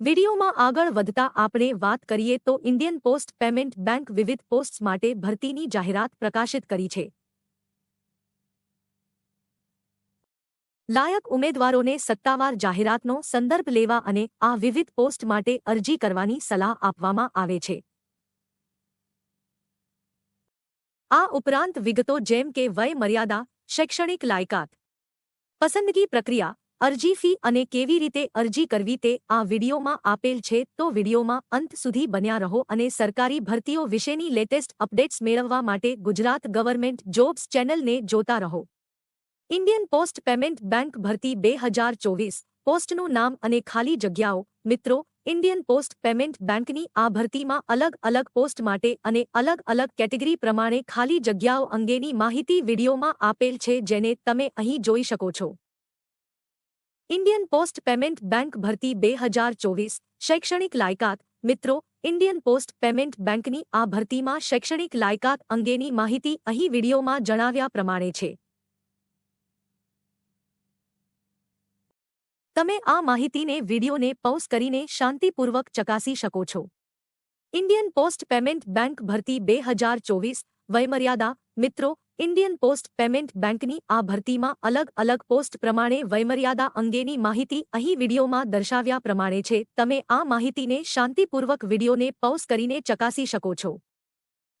વિડીયોમાં આગળ વધતા આપણે વાત કરીએ તો ઇન્ડિયન પોસ્ટ પેમેન્ટ બેંક વિવિધ પોસ્ટ્સ માટે ભરતીની જાહેરાત પ્રકાશિત કરી છે. લાયક ઉમેદવારોને સત્તાવાર જાહેરાતનો સંદર્ભ લેવા અને આ વિવિધ પોસ્ટ માટે અરજી કરવાની સલાહ આપવામાં આવે છે. આ ઉપરાંત વિગતો જેમ કે વય મર્યાદા શૈક્ષણિક લાયકાત, પસંદગી પ્રક્રિયા અરજી ફી અને કેવી રીતે અરજી કરવી તે આ વિડીયોમાં આપેલ છે. તો વિડીયોમાં અંત સુધી બન્યા રહો અને સરકારી ભરતીઓ વિશેની લેટેસ્ટ અપડેટ્સ મેળવવા માટે ગુજરાત ગવર્મેન્ટ જોબ્સ ચેનલને જોતા રહો. ઇન્ડિયન પોસ્ટ પેમેન્ટ બેંક ભરતી બે હજાર ચોવીસ. પોસ્ટનું નામ અને ખાલી જગ્યાઓ. મિત્રો, ઇન્ડિયન પોસ્ટ પેમેન્ટ બેંકની આ ભરતીમાં અલગ અલગ પોસ્ટ માટે અને અલગ અલગ કેટેગરી પ્રમાણે ખાલી જગ્યાઓ અંગેની માહિતી વિડીયોમાં આપેલ છે, જેને તમે અહીં જોઈ શકો છો. ઇન્ડિયન પોસ્ટ પેમેન્ટ બેંક ભરતી બે હજાર ચોવીસ શૈક્ષણિક લાયકાત. મિત્રો, ઇન્ડિયન પોસ્ટ પેમેન્ટ બેંકની આ ભરતીમાં શૈક્ષણિક લાયકાત અંગેની માહિતી અહીં વિડીયોમાં જણાવ્યા પ્રમાણે છે. તમે આ માહિતીને વિડીયોને પૌસ કરીને શાંતિપૂર્વક ચકાસી શકો છો. ઇન્ડિયન પોસ્ટ પેમેન્ટ બેંક ભરતી બે હજાર ચોવીસ વયમર્યાદા. મિત્રો ઇન્ડિયન પોસ્ટ પેમેન્ટ બેંકની આ ભરતીમાં અલગ અલગ પોસ્ટ પ્રમાણે વયમર્યાદા અંગેની માહિતી અહીં વિડીયોમાં દર્શાવ્યા પ્રમાણે છે. તમે આ માહિતીને શાંતિપૂર્વક વિડીયોને પોઝ કરીને ચકાસી શકો છો.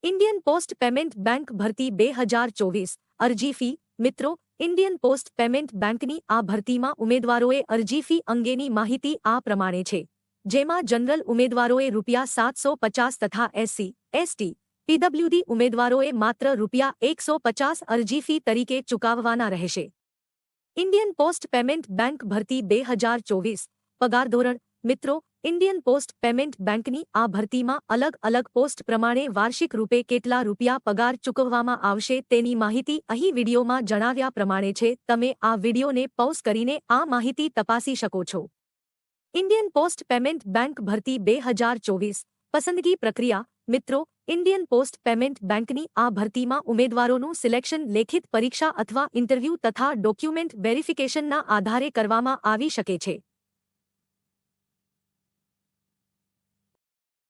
ઇન્ડિયન પોસ્ટ પેમેન્ટ બેંક ભરતી બે હજાર ચોવીસ. અરજી ફી. મિત્રો, ઇન્ડિયન પોસ્ટ પેમેન્ટ બેંકની આ ભરતીમાં ઉમેદવારોએ અરજી ફી અંગેની માહિતી આ પ્રમાણે છે. જેમાં જનરલ ઉમેદવારોએ રૂપિયા સાતસો પચાસ તથા એસસી, એસટી પીડબ્લ્યુડી ઉમેદવારોએ માત્ર રૂપિયા એકસો પચાસ અરજી ફી તરીકે ચૂકવવાના રહેશે. ઇન્ડિયન પોસ્ટ પેમેન્ટ બેંક ભરતી બે હજાર ચોવીસ. પગાર ધોરણ. મિત્રો, ઇન્ડિયન પોસ્ટ પેમેન્ટ બેંકની આ ભરતીમાં અલગ અલગ પોસ્ટ પ્રમાણે વાર્ષિક રૂપે કેટલા રૂપિયા પગાર ચૂકવવામાં આવશે તેની માહિતી અહીં વિડીયોમાં જણાવ્યા પ્રમાણે છે. તમે આ વિડીયોને પોઝ કરીને આ માહિતી તપાસી શકો છો. ઇન્ડિયન પોસ્ટ પેમેન્ટ બેંક ભરતી બે હજાર ચોવીસ. પસંદગી પ્રક્રિયા. મિત્રો ઇન્ડિયન પોસ્ટ પેમેન્ટ બેંકની આ ભરતીમાં ઉમેદવારોનું સિલેક્શન, લેખિત પરીક્ષા અથવા ઇન્ટરવ્યૂ તથા ડોક્યુમેન્ટ વેરિફિકેશનના આધારે કરવામાં આવી શકે છે.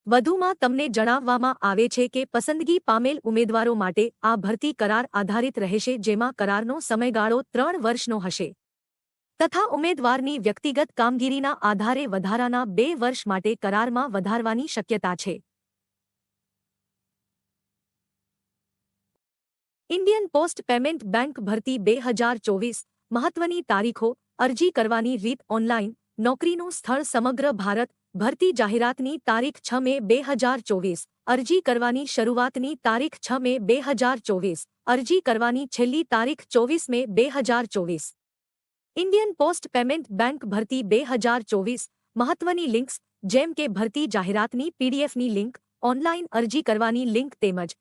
વધુમાં તમને જણાવવામાં આવે છે કે પસંદગી પામેલ ઉમેદવારો માટે આ ભરતી કરાર આધારિત રહેશે, જેમાં કરારનો સમયગાળો ત્રણ વર્ષનો હશે. તથા ઉમેદવારની વ્યક્તિગત કામગીરીના આધારે વધારાના બે વર્ષ માટે કરારમાં વધારવાની શક્યતા છે. ઇન્ડિયન પોસ્ટ પેમેન્ટ બેંક ભરતી બે હજાર ચોવીસ મહત્વની તારીખો અરજી કરવાની રીત ઓનલાઈન નોકરીનું સ્થળ સમગ્ર ભારત ભરતી જાહેરાતની તારીખ છ મે બે હજાર ચોવીસ અરજી કરવાની શરૂઆતની તારીખ છ મે બે હજાર ચોવીસ અરજી કરવાની છેલ્લી તારીખ ચોવીસ મે બે હજાર ચોવીસ ઇન્ડિયન પોસ્ટ પેમેન્ટ બેંક ભરતી બે હજાર ચોવીસ મહત્વની લિંક્સ જેમ કે ભરતી જાહેરાતની પીડીએફની લિંક ઓનલાઈન અરજી કરવાની લિંક તેમજ